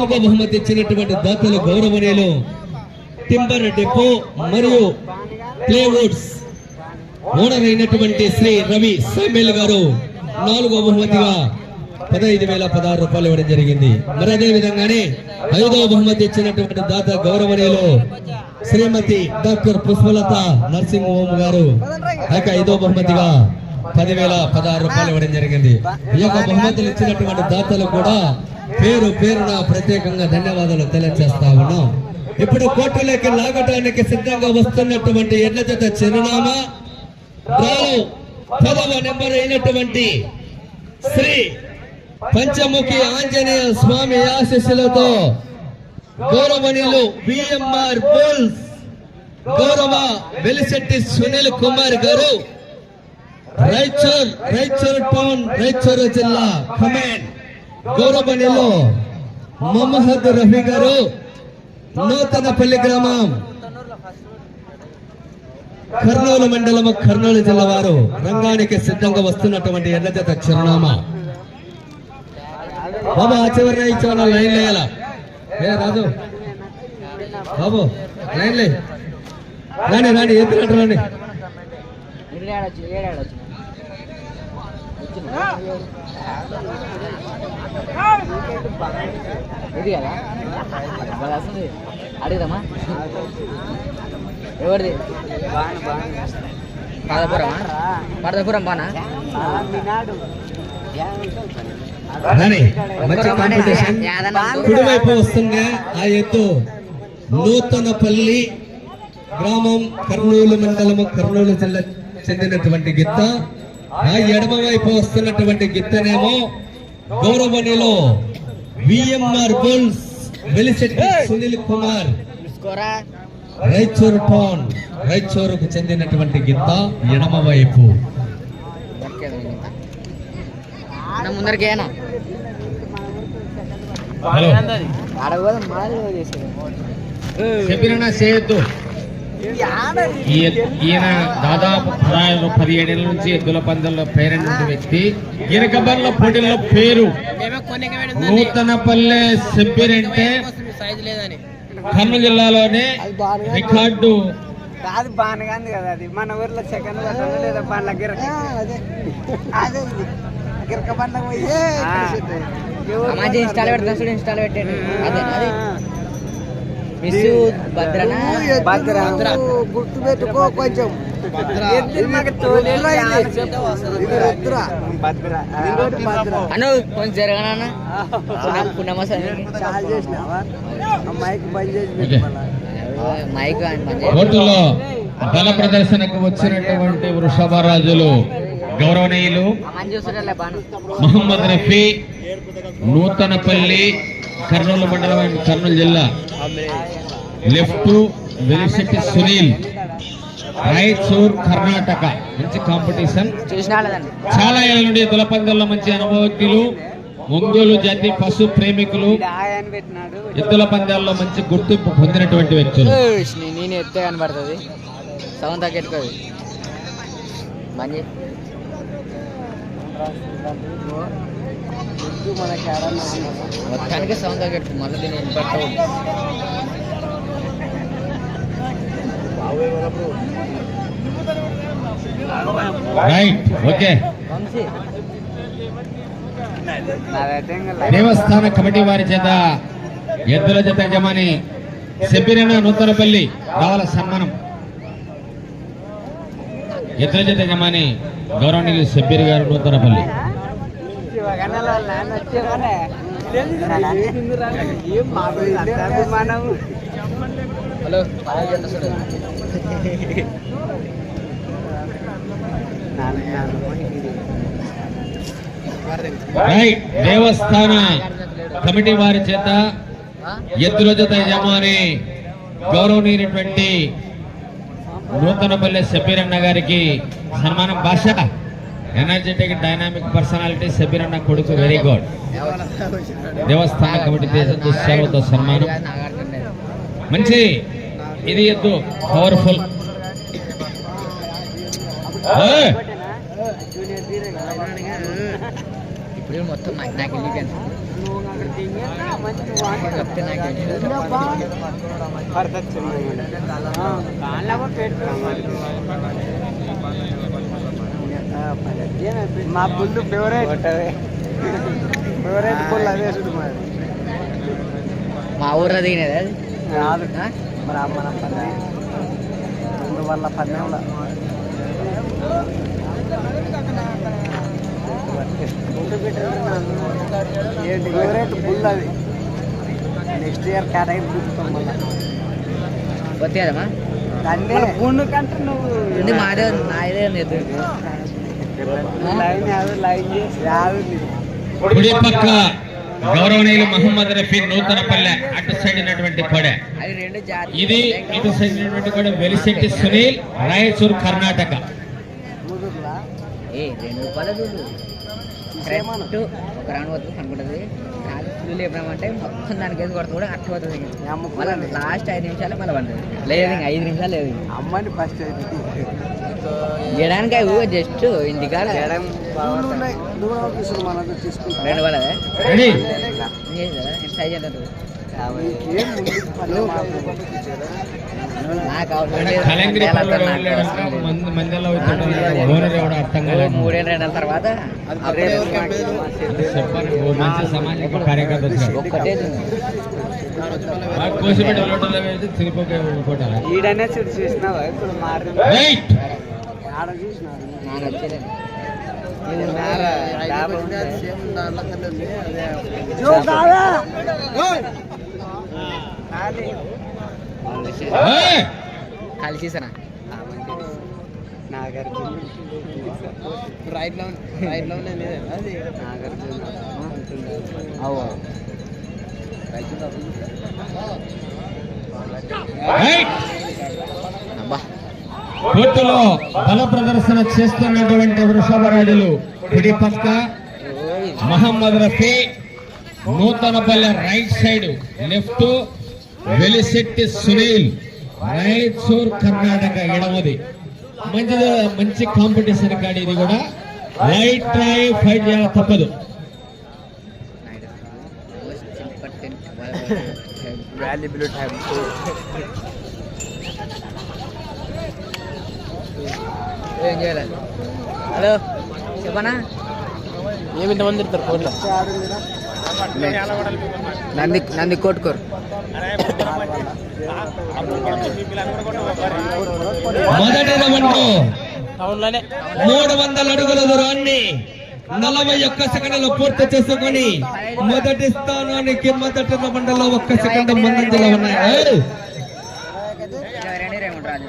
నాలుగో బహుమతి ఇచ్చినటువంటి దాతలు గౌరవనీయులు టింబర్ డిపో మరియు ప్లేవుడ్స్ ఓనర్ అయినటువంటి శ్రీ రవి సామ్యుల్ గారు నాలుగో బహుమతిగా పదహైదు వేల పదహారు రూపాయలు ఇవ్వడం జరిగింది. మరి అదే విధంగానే ఐదవ బహుమతి ఇచ్చినటువంటి దాత గౌరవనీయులు Shrimati doctor Pushpalata nursing home garu ఆ యొక్క ఐదో బహుమతిగా పదివేల పదహారు రూపాయలు ఇవ్వడం జరిగింది. ఈ యొక్క బహుమతులు ఇచ్చినటువంటి దాతలు కూడా పేరు పేరున ప్రత్యేకంగా ధన్యవాదాలు తెలియజేస్తా ఉన్నాం. ఇప్పుడు కోర్టులోకి లాగటానికి సిద్ధంగా వస్తున్నటువంటి ఎడ్ల చిరునామా పదవ నెంబర్ అయినటువంటి శ్రీ పంచముఖి ఆంజనేయ స్వామి ఆశీస్సులతో గౌరవనీయులు విఎంఆర్ బుల్స్ గౌరవ వెలిశెట్టి సునీల్ కుమార్ గారు రాయచూర్ రాయచూర్ టౌన్ రాయచూర్ జిల్లా. కమాండ్ గౌరవనీయులు మొహమ్మద్ రఫీ గారు నూతనపల్లి గ్రామం. కర్నూలు మండలము కర్నూలు జిల్లా వారు. రంగానికి సిద్ధంగా వస్తున్నటువంటి ఎర్రజత చిరునామా. బాబు ఆ చివరి ఈ లైన్ లేయాల? ఏ రాజు. బాబు లైన్ లే రాని రాని ఎత్తునట్టు రాని ఏడాడొచ్చు ఏడాడొచ్చు ఇది కదా బాగా వస్తుంది అడుగుదామా ఎవరిది పాదపురమా పాదపురం బానా మంచి కాంపిటీషన్ కుడివైపు వస్తున్న ఆ ఎత్తు. నూతనపల్లి గ్రామం కర్నూలు మండలము కర్నూలు జిల్లా చెందినటువంటి గిత్త. ఆ ఎడమ వైపు వస్తున్నటువంటి గిత్తనేమో గౌరవనిలో VMR bulls Velisetti Sunil Kumar. Raichur town రైచూరుకు చెందినటువంటి గిత్త ఎడమ వైపు. చెప్పిన చేయొద్దు. ఈయన దాదాపు పదహారు పదిహేడేళ్ళ నుంచి ఎద్దుల పందెంలో పేరెంట్ వ్యక్తి. ఈయన కబర్ల పోటీల్లో పేరు నూతనపల్లె సెబ్బిరంటే కర్నూలు జిల్లాలోనే రికార్డు. కాదు బానగాంది కదా అది. మన ఊర్లో సెకండ్ పట్టణం లేదా? బండ్ల గిరక అదే. గిరక పోయి ఇన్స్టాల్ పెడతాం ఇన్స్టాల్ పెట్టండి అదే. అదే మిస్ భద్రనా? భద్ర. గుర్తు పెట్టుకో కొంచెం. మాకు అను కొంచెం జరగనా బంద్ చేసి. మైక్ బల ప్రదర్శనకు వచ్చినటువంటి వృషభరాజులు గౌరవనీయులు మహమ్మద్ రఫీ నూతనపల్లి కర్నూలు మండలం అండ్ కర్నూలు జిల్లా లెఫ్ట్ వెలిశెట్టి సునీల్. రాయచూర్ కర్ణాటక. మంచి కాంపిటీషన్. చాలా ఏళ్ళ నుండి ఎద్దుల పందెంలో మంచి అనుభవజ్ఞులు ఒంగోలు జాతి పశు ప్రేమికులు ఎద్దుల పందాల్లో మంచి గుర్తింపు పొందినటువంటి వ్యక్తులు. నేను ఎత్తే కనబడుతుంది. సౌండ్ తగ్గెట్టుకోదు మంచి మొత్తానికి సౌండ్ తగ్గట్టు మళ్ళీ దీన్ని లైఫ్ దేవస్థాన కమిటీ వారి చేత ఎద్దుల జత యజమాని సెబ్బిరన నూతనపల్లి రావాల సన్మానం. ఎద్దుల జత యజమాని గౌరవనీయులు సెబ్బిరి గారు నూతనపల్లి. హలో దేవస్థాన కమిటీ వారి చేత ఎద్దుల జత యజమాని గౌరవనీయులైనటువంటి నూతనపల్లి సబ్బీరన్న గారికి సన్మానం. భాష ఎనర్జెటిక్ డైనామిక్ పర్సనాలిటీ సబ్బీరన్న కొడుకు వెరీ గుడ్ దేవస్థాన కమిటీ సెలవుతో సన్మానం. మంచి ఇది ఎద్దు పవర్ఫుల్ ఇప్పుడు మొత్తం నాకు నాకు. చెప్తే నాకు తెలుసు. ఉన్నబ్బా. పడతచ్చు చిన్నగా. ఆ, కాళ్ళ కూడా పెట్టు. ఆ, పది. మా బుల్లు ఫేవరెట్. ఫేవరెట్ బుల్ అదే మరి. మా ఊర్లో దిగినది అది? కాదు. ఆ? బ్రాహ్మణ పల్లె రెండు వల్ల పన్నెండు ఏంటి? ఫేవరెట్ బుల్ అది. నెక్స్ట్ ఇయర్ కేటగిరీ చూపుతాం మళ్ళీ. వస్తే కదమ్మా దాన్ని గుండు కంటే నువ్వు ఇది మాదే ఉంది, కుడి పక్క గౌరవనీయులు మహమ్మద్ రఫీ నూతనపల్లె అటు సైడ్ ఉన్నటువంటి కోడె. అది రెండు జాతి ఇది ఇటు సైడ్ ఉన్నటువంటి కోడె వెలిశెట్టి సునీల్ రాయచూర్ కర్ణాటక. అనుకుంటుంది ఫుల్ మొత్తం దానికి కొడుతూ కూడా. మళ్ళీ లాస్ట్ ఐదు నిమిషాలు మళ్ళీ పడుతుంది. లేదు ఐదు నిమిషాలు లేదు. ఇంకా. అమ్మని ఫస్ట్ చేయడానికి అవి జస్ట్ ఇంటికాడ మనకు తీసుకుంటా రెండు పడదే ట్రై చేద్దాం తర్వాత ఒక్కటే ఈడనే చూసి చూసినావా? ఇప్పుడు మారి కలిసేసానా నాగార్జున. రైట్లో రైట్లో అది నాగార్జున అవు రైతు కోర్టులో బల ప్రదర్శన చేస్తున్నటువంటి వృషభరాజులు కుడి పక్క Mohammed Rafi Nuthanapalle right side left Velisetti Sunil Raichur Karnataka ఎడమది. మంచి మంచి కాంపిటీషన్ కాడి ఇది కూడా. లైట్ ట్రై ఫైట్ చేయాలి తప్పదు. వాల్యుబుల్ టైం ఏం చేయాలి? హలో చెప్పనా? ఏమి ఇంతమంది ఇస్తారు కోర్టులో నంది నంది కొట్టుకోరు మొదటి రౌండ్. మూడు వందల అడుగుల దూరాన్ని నలభై ఒక్క సెకండ్లో పూర్తి చేసుకొని మొదటి స్థానానికి మొదటి రౌండ్లో ఒక్క సెకండ్ ముందంజలో ఉన్నాయి. ఏయ్! రెండు ఇరవై రాజు.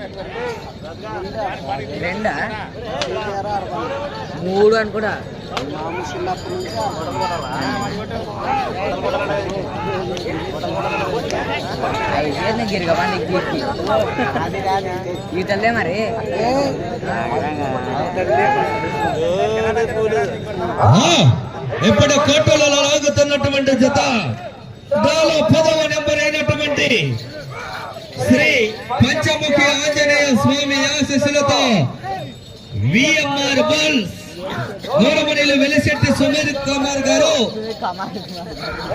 రెండా? మూడు అనుకుంటా మామూలు చిన్నప్పటి గిరిగా నీకు గీకి అది కాదు మరి ఇప్పుడు కోటలలో లాగుతున్నటువంటి జత దాలో పదవ నెంబర్ అయినటువంటి శ్రీ పంచముఖి ఆంజనేయ స్వామి ఆశీస్సులతో విఎంఆర్ బల్స్ నూరమణిలు వెలిశెట్టి సుమీర్ కుమార్ గారు.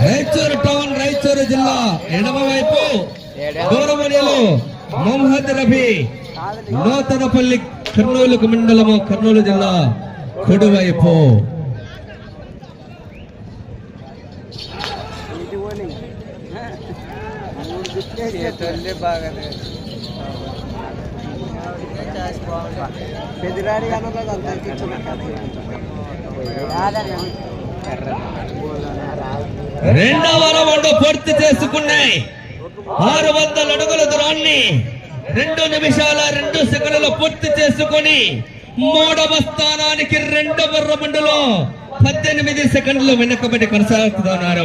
రాయచూరు టౌన్ రాయచూరు జిల్లా ఎడమ వైపు గౌరవనీయులు మొహమ్మద్ రఫీ నూతనపల్లి కర్నూలు మండలము కర్నూలు జిల్లా కుడివైపు. ఇది పెదిరాడి కానీ రెండవ రౌండ్ పూర్తి చేసుకున్నాయి. ఆరు వందల అడుగుల దూరాన్ని రెండు నిమిషాల రెండు సెకండ్లు పూర్తి చేసుకొని మూడవ స్థానానికి రెండవ రౌండ్లో పద్దెనిమిది సెకండ్లు వెనుకబడి కొనసాగుతున్నారు.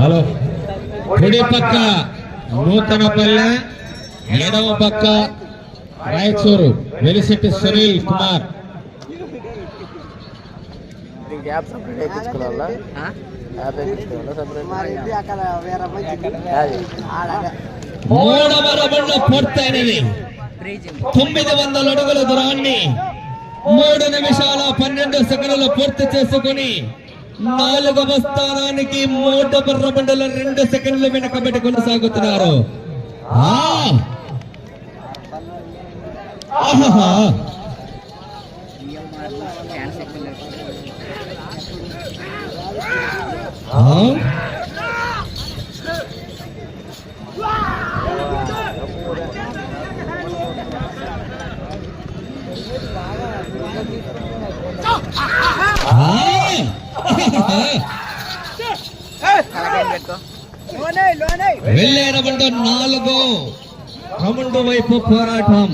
హలో. కుడి పక్క నూతనపల్లె ఎడమ పక్క Raichur. Velisetti Sunil Kumar. Separate app separate మూడవ రౌండ్ పూర్తయినది. తొమ్మిది వందల అడుగుల దూరాన్ని మూడు నిమిషాల పన్నెండు సెకండ్లు పూర్తి చేసుకుని నాలుగవ స్థానానికి మూడవ మండల రెండు సెకండ్లు వెనకబెట్టి కొనసాగుతున్నారు. ఆహా ఆహాహా! పెట్టుకో నాలుగు రౌండ్ వైపు పోరాటం.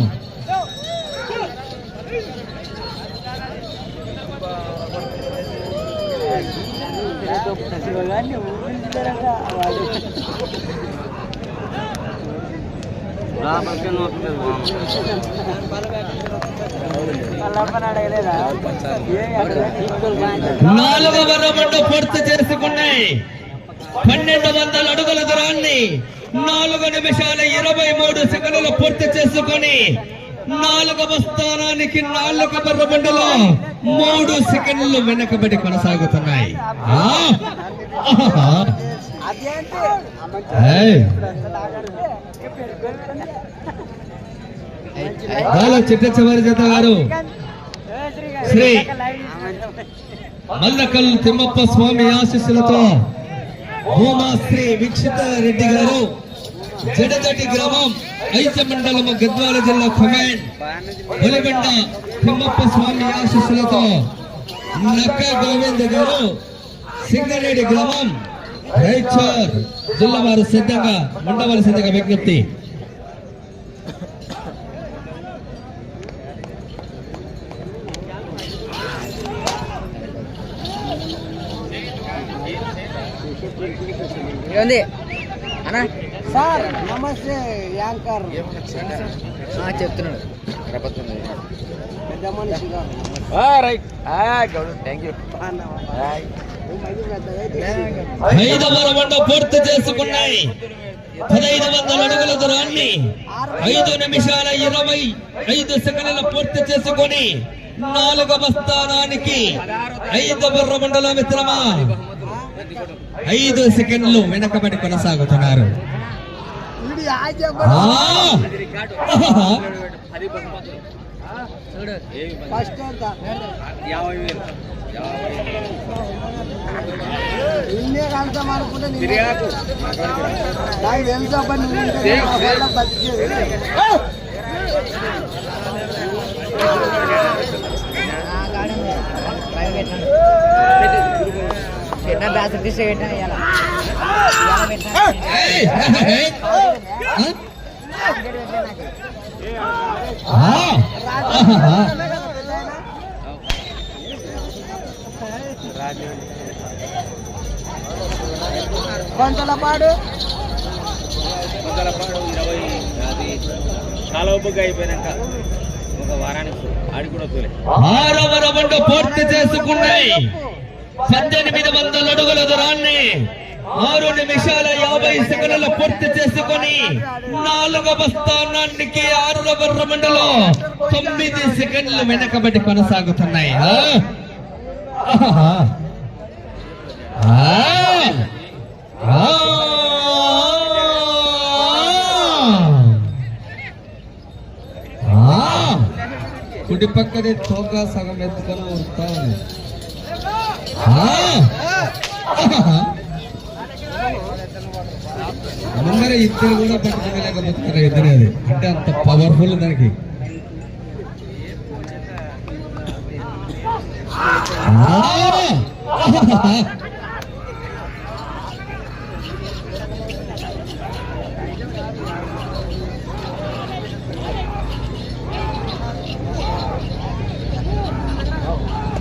వాళ్ళమ్మని అడగలేదా నాలుగవ రౌండ్ పూర్తి చేసుకున్నాయి. పన్నెండు వందల అడుగుల దూరాన్ని నాలుగు నిమిషాల ఇరవై మూడు సెకండ్లు పూర్తి చేసుకొని నాలుగవ స్థానానికి నాలుగవ రౌండ్లో మూడు సెకండ్లు వెనకబడి కొనసాగుతున్నాయి. చిట్ట చివరి జత గారు. శ్రీ మల్లకల్ తిమ్మప్ప స్వామి ఆశీస్సులతో భూమాశ్రీ వీక్షిత రెడ్డి గారు జడదటి గ్రామం ఐచ మండలం గద్వాల జిల్లా కమాండ్ ఒలిగొండ తిమ్మప్ప స్వామి ఆశీస్సులతో నక్క గోవింద్ గారు సింగరేడి గ్రామం రైచూర్ జిల్లా వారు సిద్ధంగా ఉండవలసిందిగా విజ్ఞప్తి. ఏముంది అన్నా? సార్ నమస్తే యాంకర్. ఆ, చెప్తున్నాడు. ఐదవ రౌండ్ పూర్తి చేసుకున్నాయి. పదహైదు వందల అడుగుల దూరాన్ని ఐదు నిమిషాల ఇరవై ఐదు సెకండ్ల పూర్తి చేసుకొని నాలుగవ స్థానానికి ఐదవ రౌండ్లో మిత్రమా ఐదు సెకండ్లు వెనకబడి కొనసాగుతున్నారు. ప్రైవేట్ ఆ ఆ! చెప్పండి ఆహా! ఫస్ట్ ఎంత నిన్నే కడతాం అనుకుంటే నిన్నే నాకు తెలుసా పని నువ్వు ఉంటే నా వల్ల బతికేది. పెట్టిన బ్యాస్ తీసి పెట్టిన ఇవాళ ఇవాళ పెట్టిన ఏయ్! ఏయ్! ఆ! ఆహా! కొంతల పాడు చాలా బుక్ అయిపోయినాక ఒక వారానికి ఆడి కూడా పూర్తి చేసుకున్నాయి పద్దెనిమిది వందల అడుగుల దూరాన్ని ఆరు నిమిషాల యాభై సెకండ్లు పూర్తి చేసుకొని నాలుగవ స్థానానికి ఆరు ఆరవ మండలం తొమ్మిది సెకండ్లు వెనకబడి కొనసాగుతున్నాయి. కుడి పక్కనే తోక సగం ఎత్తుకొని ఉరుకుతా ముందర ఇద్దరు కూడా పట్టుకోలేకపోతున్నారు ఎదురేది అంటే అంత పవర్ఫుల్ దానికి. ఆ! ఆహా!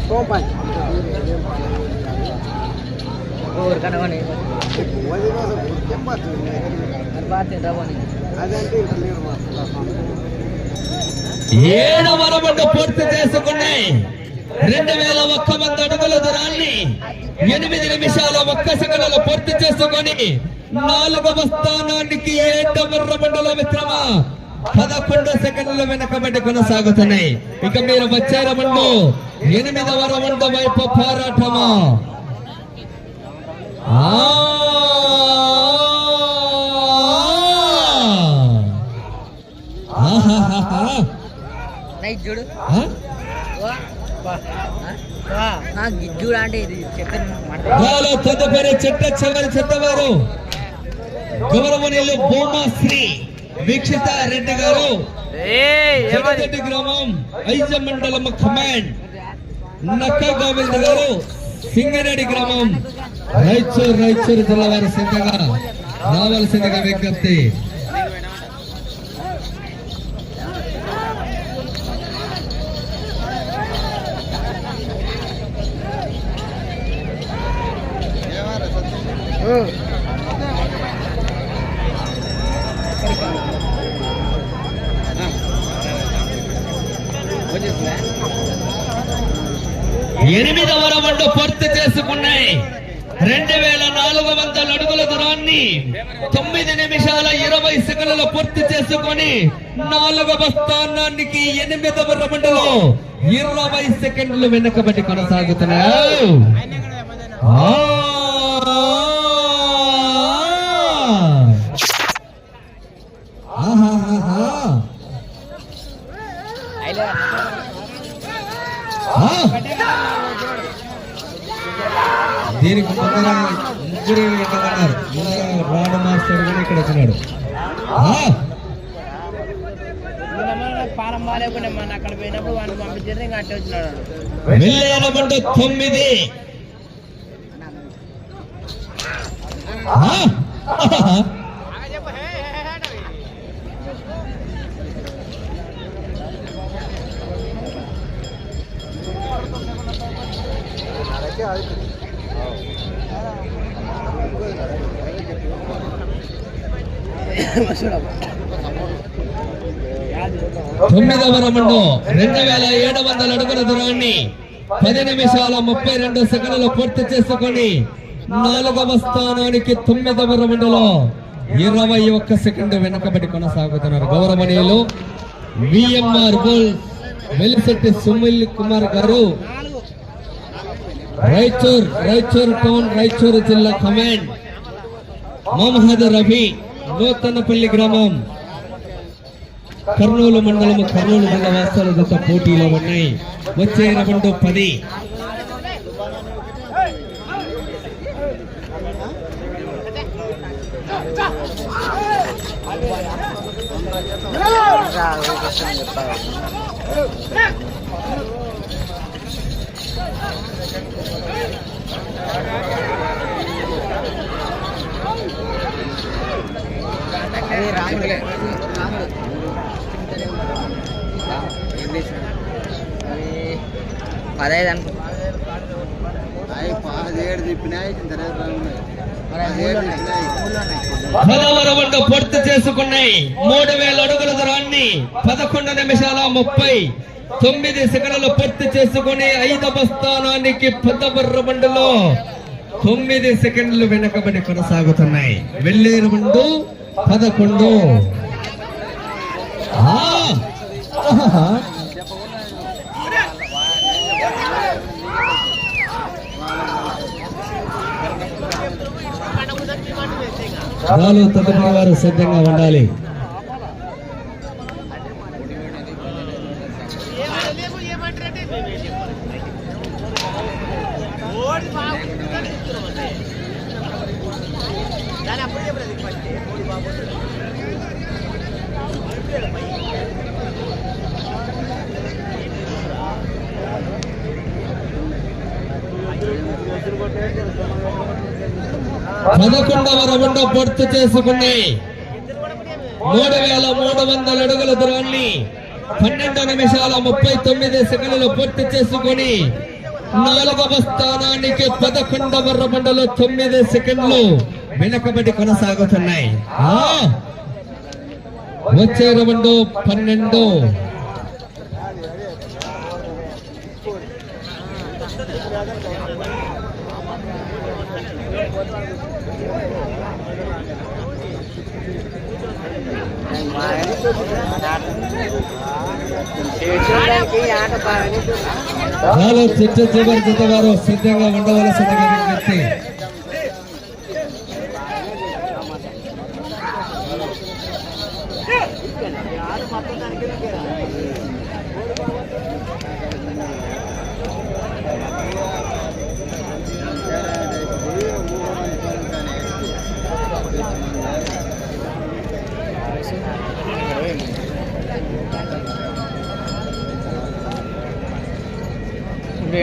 సూపర్ ఊరికన్నా కొని అదంటే ఇట్లా లేరు మాకు. ఏడు రౌండ్ పూర్తి చేసుకున్నాయి. రెండు వేల ఒక్క మంది అడుగుల దూరాన్ని ఎనిమిది నిమిషాల ఒక్క సెకండ్లో పూర్తి చేసుకొని నాలుగవ స్థానానికి ఏడవ మండల మిత్రమ పదకొండు సెకండ్ల వెనకబడి కొనసాగుతున్నాయి. ఇక మీరు వచ్చే రౌండ్ ఎనిమిదవ రౌండ్ వైపు పోరాటమా? ఆ! చూడు. గిజ్జుడు అంటే ఇది చెప్పిన మాట. గాలో తదుపరి చెట్ట చివరి చెత్తవారు. గౌరవనీయులు భూమాశ్రీ వీక్షిత రెడ్డి గారు. గ్రామం ఐజ మండలం కమాండ్ నక్క గోవింద్ గారు సింగరేడి గ్రామం. రాయచూర్ రాయచూరు జిల్లా వారి సిద్ధంగా రావాల్సిందిగా విజ్ఞప్తి. ఎనిమిదవ రౌండ్ పూర్తి చేసుకున్నాయి. రెండు వేల నాలుగు వందల అడుగుల దూరాన్ని తొమ్మిది నిమిషాల ఇరవై సెకండ్లలో పూర్తి చేసుకొని నాలుగవ స్థానానికి ఎనిమిదవ రౌండ్లో ఇరవై సెకండ్లు వెనుకబడి కొనసాగుతున్నాయి. దీనికి ముందర ముగ్గురు ఎక్కడున్నారు ముందర రాణ మాస్టర్ కూడా ఇక్కడ వచ్చినాడు. ఆ! పాలం తొమ్మిదవ రౌండ్ రెండు వేల ఏడు వందల అడుగుల దూరాన్ని పది నిమిషాల ముప్పై రెండు సెకండ్లు పూర్తి చేసుకొని నాలుగవ స్థానానికి తొమ్మిదవ రౌండ్లో ఇరవై ఒక్క సెకండ్ వెనుకబడి కొనసాగుతున్నారు గౌరవనీయులు విఎంఆర్ బుల్ వెలిసెట్టి సుమిల్ కుమార్ గారు. రాయచూర్ రాయచూర్ టౌన్ రాయచూరు జిల్లా కమాండ్. మొహమ్మద్ రఫీ నూతనపల్లి గ్రామం కర్నూలు మండలం కర్నూలు జిల్లా వాస్తవాల జత పోటీలో ఉన్నాయి వచ్చే రౌండ్ పది అది పదహైదు అనుకో. పూర్తి చేసుకున్నాయి. మూడు వేల అడుగుల దూరాన్ని పదకొండు నిమిషాల ముప్పై తొమ్మిది సెకండ్లు పూర్తి చేసుకుని ఐదవ స్థానానికి పదవ రౌండ్లో తొమ్మిది సెకండ్లు వెనకబడి కొనసాగుతున్నాయి. వెళ్ళే రౌండ్ పదకొండు. ఆ! తదుపరి వారు సిద్ధంగా ఉండాలి. పదకొండవ రౌండ్ పూర్తి చేసుకుంది మూడు వేల మూడు వందల అడుగుల దూరాన్ని పన్నెండు నిమిషాల ముప్పై తొమ్మిది సెకండ్లు పూర్తి చేసుకుని నాలుగవ స్థానానికి పదకొండవ రౌండ్లో తొమ్మిది సెకండ్లు వెనకబడి కొనసాగుతున్నాయి ఆ! వచ్చే రౌండ్ పన్నెండు నాలో చిట్ట చివరి జత వారు సిద్ధంగా ఉండవలసిందిగా విజ్ఞప్తి ఇప్పుడు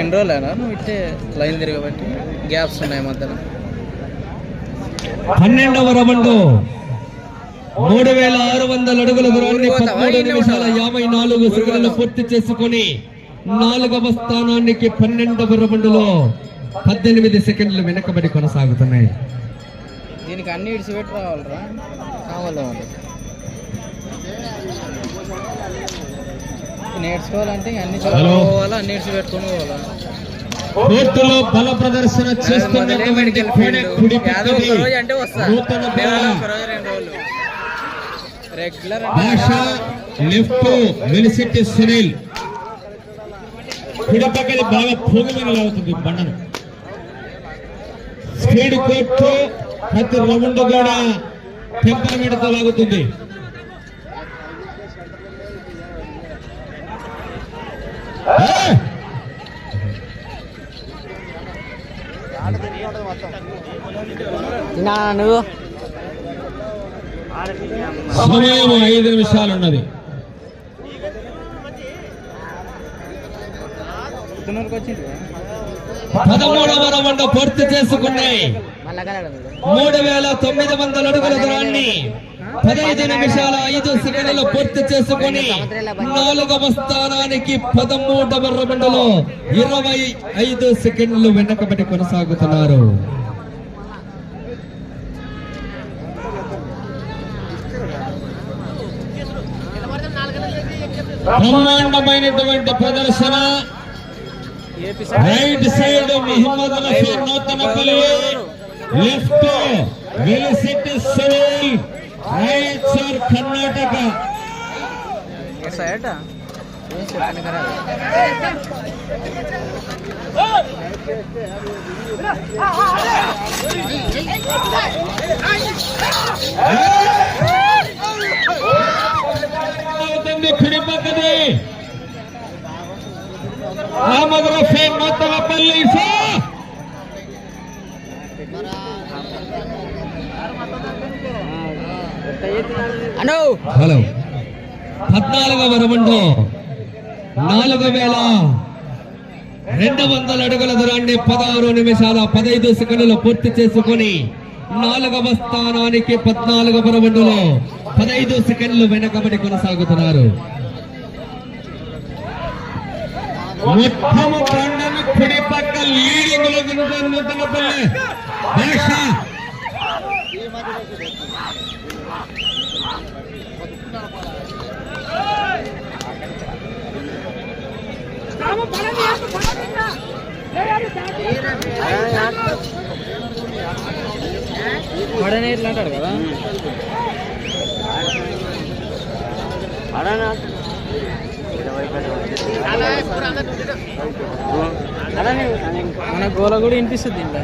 ఎన్ని రోజులైనా? నువ్వు ఇట్టే లైన్ తిరగబట్టి గ్యాప్స్ ఉన్నాయి మధ్యలో. పన్నెండవ రౌండ్. మూడు వేల ఆరు వందల అడుగుల దూరాన్ని పదమూడు నిమిషాల యాభై నాలుగు సెకండ్లు పూర్తి చేసుకుని నాలుగవ స్థానానికి పన్నెండవ రౌండ్లో పద్దెనిమిది సెకండ్లు వెనకబడి కొనసాగుతున్నాయి. దీనికి అన్ని ఇడిచి పెట్టి రావాలరా. కావాలి నేర్చుకోవాలంటే అన్ని అన్ని పెట్టుకొని పోవాలా? కోర్టులో బల ప్రదర్శన చేస్తున్నటువంటి అంటే రెగ్యులర్ భాష లెఫ్ట్ వెలిసిట్టి సునీల్. కుడి పక్కది బాగా పోగుమని లాగుతుంది బండను. స్పీడ్ కోర్టు ప్రతి రౌండ్ కూడా టెంపర్మెంట్తో లాగుతుంది. నా నువ్వు సమయం ఐదు నిమిషాలు ఉన్నది పదమూడవ రౌండ్ పూర్తి చేసుకున్నాయి. మూడు వేల తొమ్మిది వందల అడుగుల దూరాన్ని పదహైదు నిమిషాల ఐదు సెకండ్లు పూర్తి చేసుకుని నాలుగవ స్థానానికి పదమూడవ రౌండ్లో ఇరవై ఐదు సెకండ్లు వెనకబడి కొనసాగుతున్నారు. బ్రహ్మాండమైనటువంటి ప్రదర్శన. Right side Mohammed Rafi Nuthanapalli left Velisetti Sunil right side Karnataka. కదా అవుతుంది మహమ్మద్ హలో. పద్నాలుగవ రౌండ్ నాలుగు వేల రెండు వందల అడుగుల దూరాన్ని పదహారు నిమిషాల పదహైదు సెకండ్లు పూర్తి చేసుకొని నాలుగవ స్థానానికి పద్నాలుగవ రౌండ్లో పదహైదు సెకండ్లు వెనకబడి కొనసాగుతున్నారు. మొత్తం బండను కుడి పక్క లీడింగ్లో నూతనపల్లి భాష. మడనే ఇట్లా అంటాడు కదా మన గోల కూడా వినిపిస్తుంది ఇంట్లో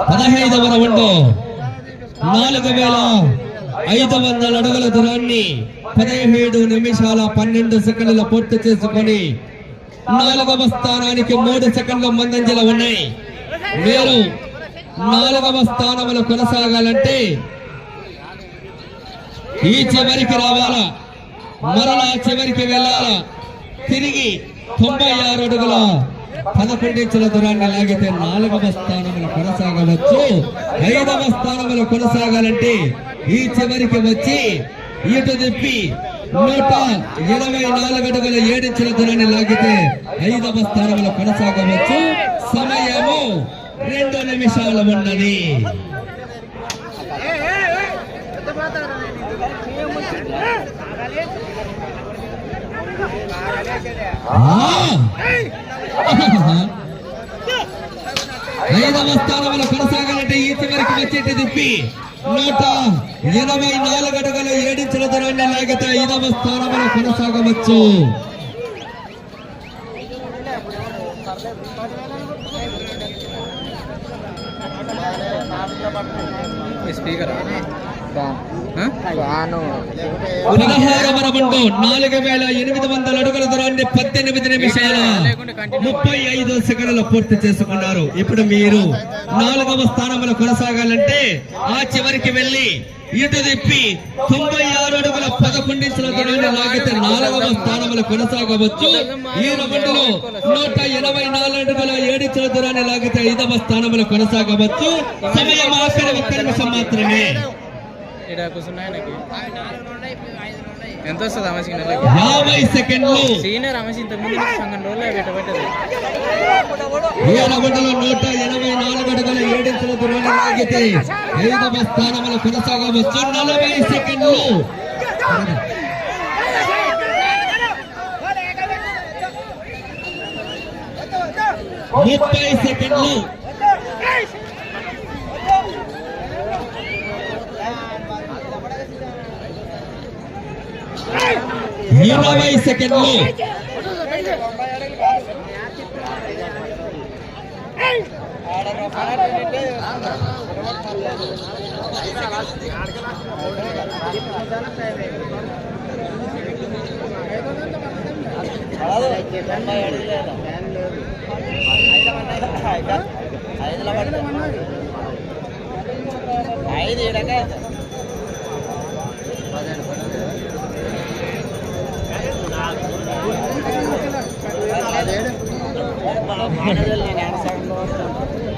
పదహైదవ రౌండ్. నాలుగు వేల ఐదు వందల అడుగుల దూరాన్ని పదిహేడు నిమిషాల పన్నెండు సెకండ్ల పూర్తి చేసుకొని నాలుగవ స్థానానికి మూడు సెకండ్ల ముందంజల ఉన్నాయి. మీరు నాలుగవ స్థానంలో కొనసాగాలంటే ఈ చివరికి రావాలా? మరలా చివరికి వెళ్ళాలా? తిరిగి తొంభై ఆరు అడుగుల పదకొండించిన దూరాన్ని లాగితే నాలుగవ స్థానంలో కొనసాగవచ్చు. ఐదవ స్థానంలో కొనసాగాలంటే ఈ చివరికి వచ్చి ఈట తిప్పి నూట ఇరవై నాలుగు అడుగుల ఏడించిన దూరాన్ని లాగితే ఐదవ స్థానంలో కొనసాగవచ్చు. సమయము రెండు నిమిషాలు ఉన్నది. ఐదవ స్థానంలో కొనసాగాలంటే ఈ చివరికి వచ్చేటి తిప్పి నూట ఇరవై నాలుగు అడుగుల ఏడించిన దూరాన్ని లాగితే ఐదవ స్థానంలో కొనసాగవచ్చు. స్పీకర్ నాలుగు వేల ఎనిమిది వందల అడుగుల దూరాన్ని పద్దెనిమిది నిమిషాల ముప్పై ఐదు సెకండ్లు పూర్తి చేసుకున్నారు. ఇప్పుడు మీరు నాలుగవ స్థానంలో కొనసాగాలంటే ఆ చివరికి వెళ్ళి ఇటు తిప్పి తొంభై ఆరు అడుగుల పదకొండు ఇంచుల దూరాన్ని లాగితే నాలుగవ స్థానంలో కొనసాగవచ్చు. ఈ రౌండ్లో నూట ఎనభై నాలుగు అడుగుల ఏడించుల దూరాన్ని లాగితే ఐదవ స్థానంలో కొనసాగవచ్చు. సమయం ఆఖరి ఒక్క నిమిషం మాత్రమే. ఇక్కడ కూర్చున్నాయి నాకు? ఎంత వస్తుంది యాభై సెకండ్లు. సీనియర్ అమసి ఇంతకు ముందు సంఘం రోజులు పెట్టబట్టదు ఏడవడలో నూట ఎనభై నాలుగు అడుగుల ఏడించుల దూరాన్ని లాగితే ఐదవ స్థానంలో కొనసాగవచ్చు. నలభై సెకండ్లు. ముప్పై సెకండ్లు. ఇరవై సెకండ్లు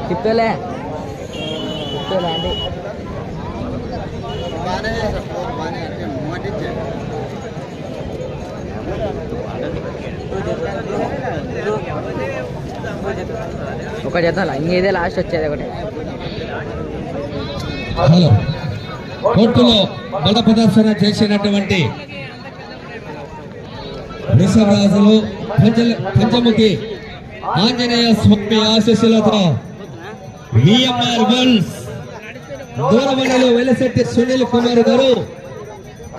తిప్పలే. తిప్పలే అండి. ఒక జత ఇంకేదే లాస్ట్ వచ్చేది ఒకటి. హలో కోర్టులో బల ప్రదర్శన చేసినటువంటి నిశ్వరాజులు పంచముఖి ఆంజనేయ స్వామి ఆశీస్సులతో విఎంఆర్ బుల్స్ దూరమణిలో వెలసెట్టి సునీల్ కుమార్ గారు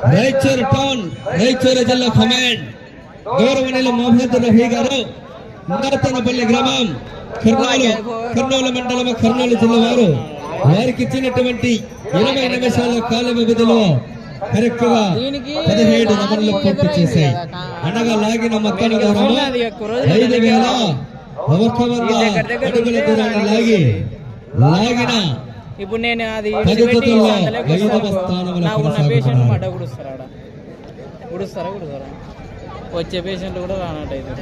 రాయచూరు టౌన్ రాయచూరు జిల్లా కమాండ్ దూరమణిలో మొహమ్మద్ రఫీ గారు నూతనపల్లి గ్రామం కర్నూలు కర్నూలు మండలం కర్నూలు జిల్లా వారు. వారికి ఇచ్చినటువంటి ఇరవై నిమిషాల కాల వ్యవధిలో కరెక్ట్గా పదిహేడు రమణలు పూర్తి చేశాయి అనగా లాగిన మొత్తం దూరము ఐదు వేల ఒక వంద అడుగుల దూరాన్ని లాగి లాగిన ఇప్పుడు నేను అది పది ఇడిచిపెట్టి జతల్లో సంతలోకి ఐదవ వస్తాను. స్థానంలో నాకు ఉన్న కొనసాగుతున్నారు. పేషెంట్ మడ్డ గుడుస్తారు ఆడ గుడుస్తారా గుడుస్తారా వచ్చే పేషెంట్లు కూడా రానట్టయితే